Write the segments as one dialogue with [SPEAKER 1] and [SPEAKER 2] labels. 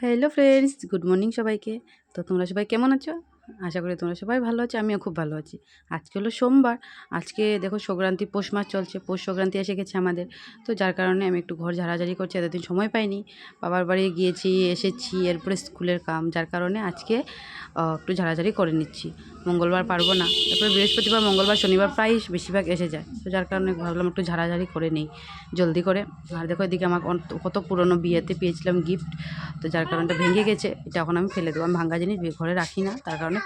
[SPEAKER 1] Hello friends good morning সবাইকে। তো তোমরা সবাই কেমন আছো? আশা করি তোমরা সবাই ভালো আছো, আমিও খুব ভালো আছি। আজকে হলো সোমবার, আজকে দেখো সংক্রান্তি, পৌষ মাস চলছে, পৌষ সংক্রান্তি এসে গেছে আমাদের। তো যার কারণে আমি একটু ঘর ঝাড়াঝাড়ি করছি, এতদিন সময় পাইনি। বাবার বাড়ি গিয়েছি, এসেছি, এরপরে স্কুলের কাম, যার কারণে আজকে একটু ঝাড়াঝাড়ি করে নিচ্ছি। মঙ্গলবার পারব না তারপরে বৃহস্পতিবার, মঙ্গলবার, শনিবার প্রায় বেশিরভাগ এসে যায়। তো যার কারণে ভাবলাম একটু ঝাড়াঝাড়ি করে নেই, জলদি করে। আর দেখো এদিকে আমার কত পুরনো বিয়েতে পেয়েছিলাম গিফট তো যার কারণটা ভেঙে গেছে, এটা এখন আমি ফেলে দেবো। আমি ভাঙ্গা জিনিস ঘরে রাখি না, তার কারণে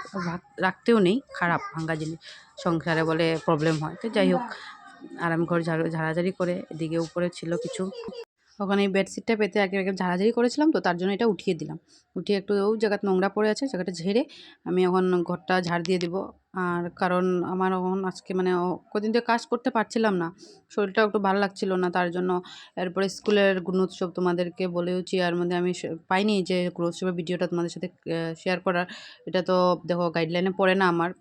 [SPEAKER 1] রাখতেও নেই, খারাপ, ভাঙ্গা জিনিস। সংসারে বলে প্রবলেম হয়। তো যাই হোক আরাম ঘর ঝাড়ু, ঝাড়াঝাড়ি করে, এদিকে উপরে ছিল কিছু। ওখানে এই বেডশিটটা পেতে আগে আগে ঝাড়াঝাড়ি করেছিলাম, তো তার জন্য এটা উঠিয়ে দিলাম। উঠিয়ে একটু ওই জায়গাতে নোংরা পড়ে আছে, জায়গাটা ঝেড়ে আমি এখন ঘরটা ঝাড় দিয়ে দিব। আর কারণ আমার এখন আজকে মানে কদিন থেকে কাজ করতে পারছিলাম না, শরীরটাও একটু ভালো লাগছিল না, তার জন্য এরপরে স্কুলের গুণোৎসব তোমাদেরকে বলেওছি, আর মধ্যে আমি সে- পাইনি যে গুণোৎসবের ভিডিওটা তোমাদের সাথে শেয়ার করার। এটা তো দেখো গাইডলাইনে পড়ে না আমার।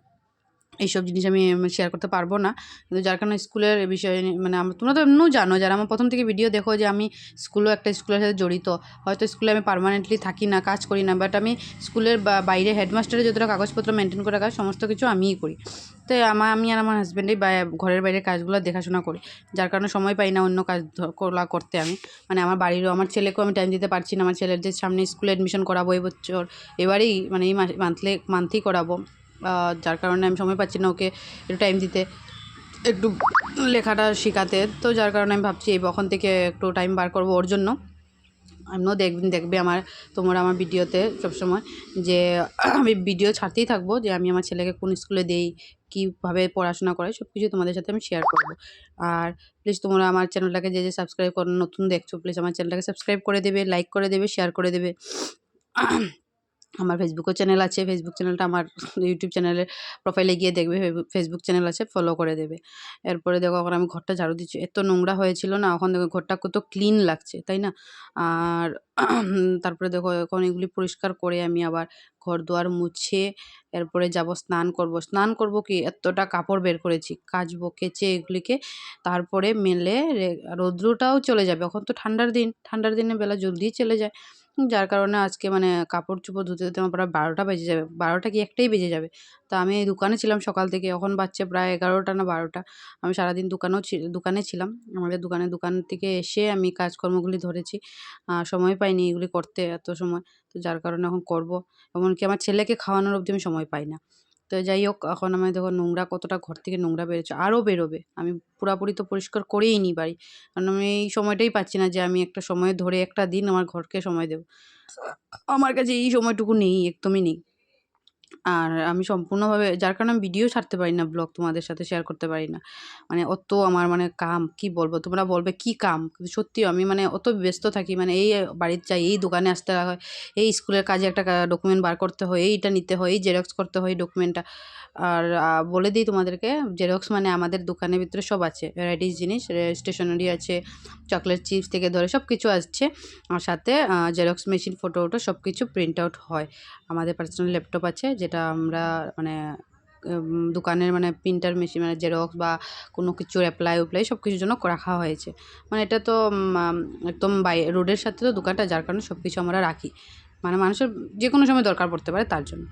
[SPEAKER 1] এইসব জিনিস আমি শেয়ার করতে পারব না। কিন্তু যার কারণে স্কুলের বিষয়ে মানে তোমরা তো এমনিও জানো, যারা আমার প্রথম থেকে ভিডিও দেখো যে আমি স্কুলও একটা স্কুলের সাথে জড়িত। হয়তো স্কুলে আমি পার্মানেন্টলি থাকি না, কাজ করি না বাট আমি স্কুলের বাইরে হেডমাস্টারের যতটা কাগজপত্র মেনটেন করে রাখা, সমস্ত কিছু আমিই করি। তো আমার আমি আর আমার হাজব্যান্ডই ঘরের বাইরে কাজগুলো দেখাশোনা করি। যার কারণে সময় পাই না অন্য কাজ করতে আমি। মানে আমার বাড়িরও, আমার ছেলেকেও আমি টাইম দিতে পারছি না। আমার ছেলের যে সামনে স্কুলে অ্যাডমিশন করাবো এই বছর এবারেই মানে এই মান্থলি মান্থলি করাবো। যার কারণে আমি সময় পাচ্ছি না ওকে একটু টাইম দিতে, একটু লেখাটা শেখাতে। তো যার কারণে আমি ভাবছি এই বখন থেকে একটু টাইম বার করব ওর জন্য। আমিও দেখবেন দেখবে আমার, তোমরা আমার ভিডিওতে সবসময় যে আমি ভিডিও ছাড়তেই থাকব, যে আমি আমার ছেলেকে কোন স্কুলে দেই, কীভাবে পড়াশোনা করে সব কিছু তোমাদের সাথে আমি শেয়ার করব। আর প্লিজ তোমরা আমার চ্যানেলটাকে যে যে সাবস্ক্রাইব করো, নতুন দেখছ প্লিজ আমার চ্যানেলটাকে সাবস্ক্রাইব করে দেবে লাইক করে দেবে শেয়ার করে দেবে। আমার ফেসবুকও চ্যানেল আছে। ফেসবুক চ্যানেলটা আমার ইউটিউব চ্যানেলের প্রোফাইলে গিয়ে দেখবে। ফেসবুক- চ্যানেল আছে ফলো করে দেবে। এরপরে দেখো, এখন আমি ঘরটা ঝাড়ু দিচ্ছি। এত নোংরা হয়েছিল না, এখন দেখো ঘরটা কত ক্লিন লাগছে, তাই না? আর তারপরে দেখো, এখন এগুলি পরিষ্কার করে আমি আবার ঘর দুয়ার মুছে, এরপরে যাব স্নান করব। স্নান করব কি? এতটা কাপড় বের করেছি, কাচবো, কেচে এগুলিকে, তারপরে মেলে রৌদ্রটাও চলে যাবে। এখন তো ঠান্ডার দিন, ঠান্ডার দিনে বেলা জলদি চলে যায়। যার কারণে আজকে মানে কাপড় চোপড় ধুতে ধুতে আমার প্রায় বারোটা বেজে যাবে। বারোটা কি একটাই বেজে যাবে? তা আমি এই দোকানে ছিলাম সকাল থেকে, এখন বাচ্চা প্রায় এগারোটা না বারোটা। আমি সারাদিন দোকানেও দোকানে ছিলাম। আমাদের দোকানে দোকান থেকে এসে আমি কাজকর্মগুলি ধরেছি। সময় পাইনি এগুলি করতে এত সময়। তো যার কারণে এখন করব। এমনকি আমার ছেলেকে খাওয়ানোর অবধি আমি সময় পাই না। তো যাই হোক, এখন আমি দেখো নোংরা কতটা ঘর থেকে নোংরা বেরোচ্ছে আরও বেরোবে। আমি পুরাপুরি তো পরিষ্কার করেই নিই বাড়ি। কারণ আমি এই সময়টাই পাচ্ছি না যে আমি একটা সময় ধরে একটা দিন আমার ঘরকে সময় দেবো। আমার কাছে এই সময়টুকু নেই, একদমই নেই। আর আমি সম্পূর্ণভাবে, যার কারণে আমি ভিডিও ছাড়তে পারি না ব্লগ তোমাদের সাথে শেয়ার করতে পারি না। মানে অত আমার মানে কাম, কি বলব? তোমরা বলবে, কি কাম? সত্যিও আমি মানে অত ব্যস্ত থাকি মানে এই বাড়িতে যাই, এই দোকানে আসতে হয়, এই স্কুলের কাজে একটা ডকুমেন্ট বার করতে হয়, এইটা নিতে হয়, এই জেরক্স করতে হয় ডকুমেন্টটা আর বলে দিই তোমাদেরকে জেরক্স মানে আমাদের দোকানের ভিতরে সব আছে ভ্যারাইটিস জিনিস স্টেশনারি আছে চকলেট চিপস থেকে ধরে সব কিছু আসছে। আর সাথে জেরক্স মেশিন ফটো ওটো সব কিছু প্রিন্ট আউট হয়। আমাদের পার্সোনাল ল্যাপটপ আছে যেটা আমরা মানে দোকানের মানে প্রিন্টার মেশিন মানে জেরক্স বা কোনো কিছুর অ্যাপ্লাই উপ্লাই সব কিছুর জন্য রাখা হয়েছে। মানে এটা তো একদম বাই, রোডের সাথে তো দোকানটা যার কারণে সব কিছু আমরা রাখি। মানে মানুষের যে কোনো সময় দরকার পড়তে পারে তার জন্য।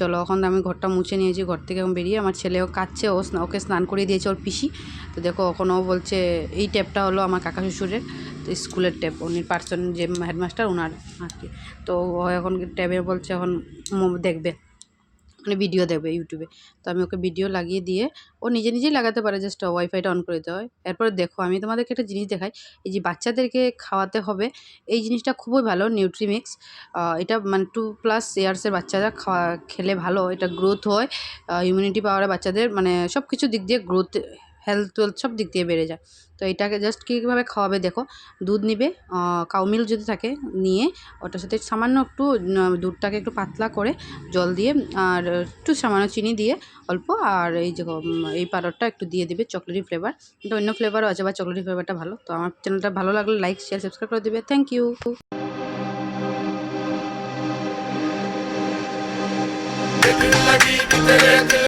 [SPEAKER 1] চলো এখন আমি ঘরটা মুছে নিয়েছি, ঘর থেকে বেরিয়ে আমার ছেলেও কাচ্ছে ও ওকে স্নান করিয়ে দিয়েছে ওর পিসি। তো দেখো এখন ও বলছে, এই ট্যাপটা হলো আমার কাকা শ্বশুরের, তো স্কুলের ট্যাপ, উনি পার্সন যে হেডমাস্টার ওনার আর কি। তো ও এখন ট্যাবে বলছে এখন দেখবে। মানে ভিডিও দেবে ইউটিউবে তো আমি ওকে ভিডিও লাগিয়ে দিয়ে, ও নিজে নিজেই লাগাতে পারে জাস্ট ওয়াইফাইটা অন করে দিতে হয়। এরপরে দেখো, আমি তোমাদেরকে একটা জিনিস দেখাই, এই যে বাচ্চাদেরকে খাওয়াতে হবে, এই জিনিসটা খুবই ভালো নিউট্রিমিক্স এটা মানে টু প্লাস ইয়ার্সের বাচ্চারা খাওয়া, খেলে ভালো, এটা গ্রোথ হয় ইমিউনিটি পাওয়ার বাচ্চাদের মানে সব কিছু দিক দিয়ে গ্রোথ হেলথ টেলথ সব দিক দিয়ে বেড়ে যায়। তো এটাকে জাস্ট কীভাবে খাওয়াবে দেখো, দুধ নিবে কাউমিল যদি থাকে নিয়ে, ওটার সাথে সামান্য একটু দুধটাকে একটু পাতলা করে জল দিয়ে, আর একটু সামান্য চিনি দিয়ে অল্প, আর এই যে এই পাউডারটা একটু দিয়ে দিবে চকলেটি ফ্লেভার কিন্তু অন্য ফ্লেভারও আছে, বা চকলেটি ফ্লেভারটা ভালো। তো আমার চ্যানেলটা ভালো লাগলে লাইক শেয়ার সাবস্ক্রাইব করে দেবে। Thank you